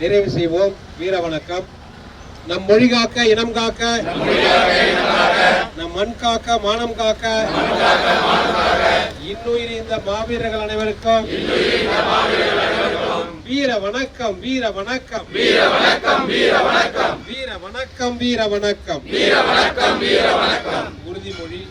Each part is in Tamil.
நிறைவு செய்வோம். வீர வணக்கம். நம் மொழி காக்க இனம் காக்க நம் மண் காக்க மானம் காக்க இன்னுயிர் இந்த மாவீரர்கள் அனைவருக்கும் வீர வணக்கம் வீர வணக்கம் வீர வணக்கம் வீர வணக்கம். வீர வணக்கம் வீர வணக்கம் வீர வணக்கம் வீர வணக்கம் உறுதிமொழி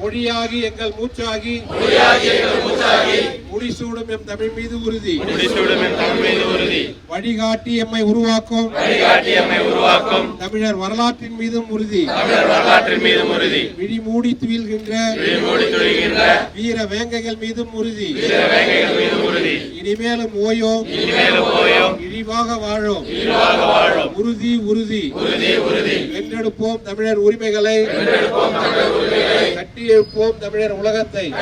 மொழியாகி எங்கள் மூச்சாகி மொழியாகி எங்கள் மூச்சாகி முடிசூடும் எம் தமிழ் மீது உறுதி. முடிசூடும் என் தமிழ் மீது உறுதி. வழிகாட்டி எம்மை உருவாக்கும். வழிகாட்டி எம்மை உருவாக்கும். தமிழர் வரலாற்றின் மீதும் உறுதி. தமிழர் வரலாற்றின் மீதும் உறுதி. விழி மூடி துயில்கின்ற விழிமூடி துணிகின்ற வீர வேங்கைகள் மீதும் உறுதி. வீர வேங்கைகள் மீதும் உறுதி. இனிமேலும் ஓயோம். இனிமேலும் ஓயோம். இழிவாக வாழோம். இழிவாக வாழும். உறுதி உறுதி. உறுதி உறுதி. வென்றெடுப்போம் தமிழர் உரிமைகளை. கட்டி எழுப்போம் தமிழர் உலகத்தை.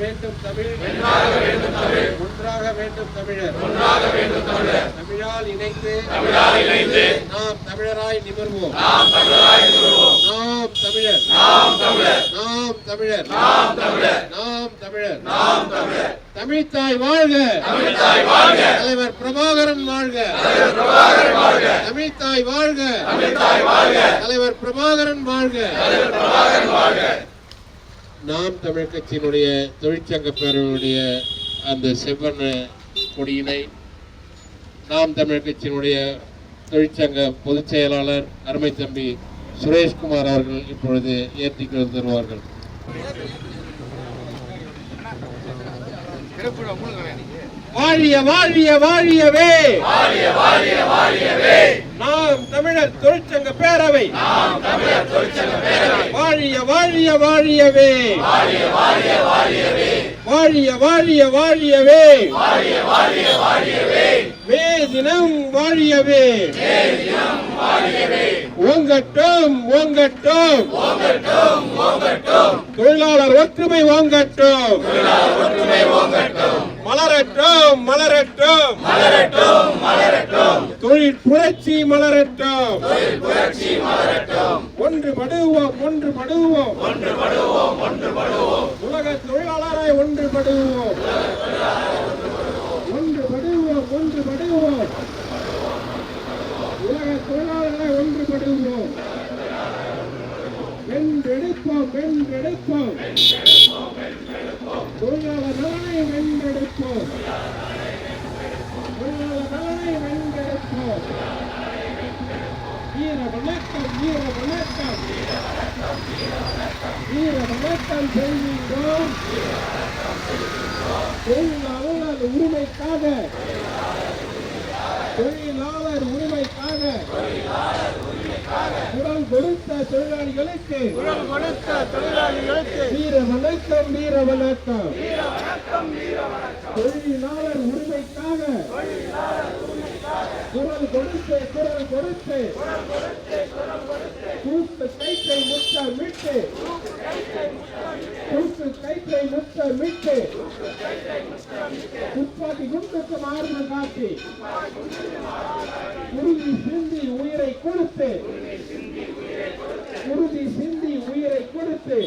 வென்றாக வேண்டும் தமிழ். ஒன்றாக வேண்டும் தமிழர். தமிழால் இணைந்து தமிழால் இணைந்து நாம் தமிழராய் நிமிர்வோம் நாம் தமிழராய் நிறுவோம் நாம் தமிழர். நாம் தமிழர். நாம் தமிழர். நாம் தமிழர். நாம் தமிழர். நாம் தமிழர். தமிழ்த்தாய் வாழ்க. தமிழ்தாய் வாழ்க. தலைவர் பிரபாகரன் வாழ்க. பிரபாகரன் வாழ்க. தமிழ்த்தாய் வாழ்க. தமிழ்தாய் வாழ்க. தலைவர் பிரபாகரன் வாழ்க. பிரபாகரன் வாழ்க. நாம் தமிழ் கட்சியினுடைய தொழிற்சங்க பேரவையுடைய அந்த செவ்வன கொடியினை நாம் தமிழ் கட்சியினுடைய தொழிற்சங்க பொதுச் செயலாளர் அருமை தம்பி சுரேஷ்குமார் அவர்கள் இப்பொழுது ஏற்றி தருவார்கள். வாழிய வாழிய வாழியவே. வாழிய வாழிய வாழியவே நாம் தமிழர் தொழிற்சங்க பேரவை. நாம் தமிழர் தொழிற்சங்க பேரவை வாழிய வாழிய வாழியவே. வாழிய வாழிய வாழியவே. வாழிய வாழிய வாழியவே. வாழிய வாழிய வாழியவே மே தினம் வாழியவே ஓங்கட்டும் ஓங்கட்டும். ஓங்கட்டும் ஓங்கட்டும் தொழிலாளர் ஒற்றுமை ஓங்கட்டும் ஒற்றுமை ஓங்கட்டும். மலரட்டும் மலரட்டும். மலரட்டும் மலரட்டும். தொழில் புரட்சி மலரட்டும். தொழில் புரட்சி மலரட்டும். ஒன்று படுவோம் ஒன்று படுவோம். ஒன்று படுவோம் ஒன்று படுவோம். உலக தொழிலாளரை ஒன்று படுவோம். ஒன்று படுவோம் ஒன்று படுவோம். உலக தொழிலாளரை ஒன்று படுவோம். வென்றெடுப்போம் வென்றெடுப்போம். தொழிலாளர் வென்றெடுப்போம் தொழிலாளர் நலனை வென்றெடுப்போம் வீர வணக்கம் வீர வணக்கம் வீர வணக்கம் செய்கின்றோம் தொழிலாளர் உரிமைக்காக தொழிலாளர் உரிமைக்காக குரல் கொடுத்த தொழிலாளிகளுக்கு குரல் கொடுத்த தொழிலாளிகளுக்கு வீர வணக்கம் வீர வணக்கம் தொழிலாளர் உரிமைக்காக. குரல் கொடுத்து குரல் கொடுத்து. தூக்கு கைத்தை முத்தமிட்டு தூக்கு கைத்தை முத்த மீட்டு. துப்பாக்கி குண்டுக்கு மாறுதல் காட்டி. உறுதி சிந்தி உயிரை கொடுத்து. உறுதி சிந்தி உயிரை கொடுத்து.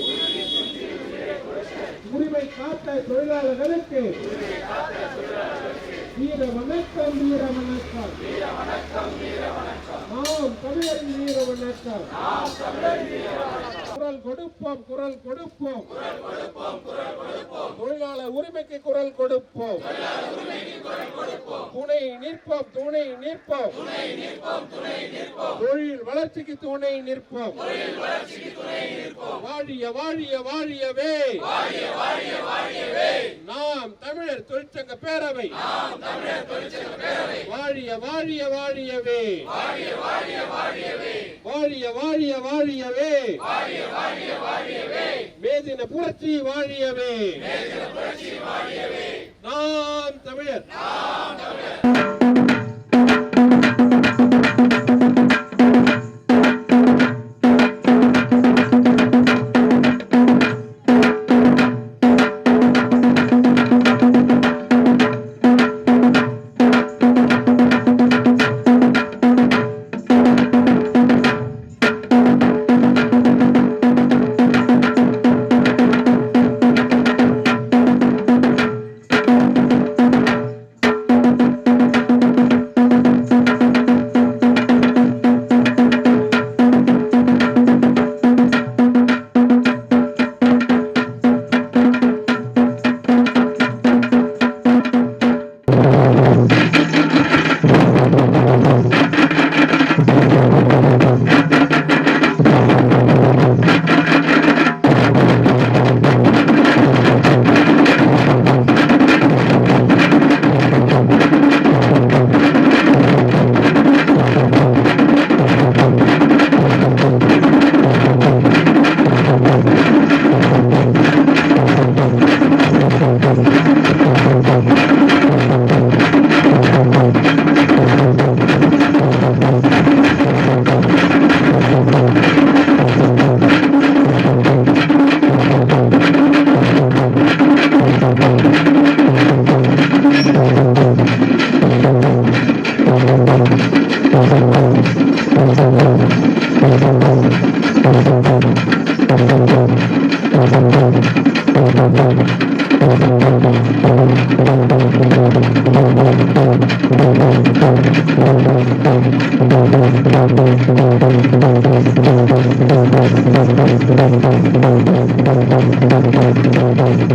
உயிரை காத்த தொழிலாளர்களுக்கு வீர வணக்கம் வீர வணக்கம். நாம் தமிழரின் வீர வணக்கம். குரல் கொடுப்போம் குரல் கொடுப்போம். தொழிலாளர் உரிமைக்கு குரல் கொடுப்போம். துணை நிற்போம் துணை நிற்போம். தொழில் வளர்ச்சிக்கு துணை நிற்போம். வாழிய வாழிய வாழியவே. நாம் தமிழர் தொழிற்சங்க பேரவை. வாழிய வாழிய வாழியவே. வாழிய வாழிய வாழியவே. மேதின புரட்சி வாழியவே. நாம் தமிழர்.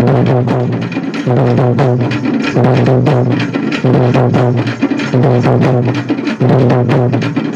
Thank you.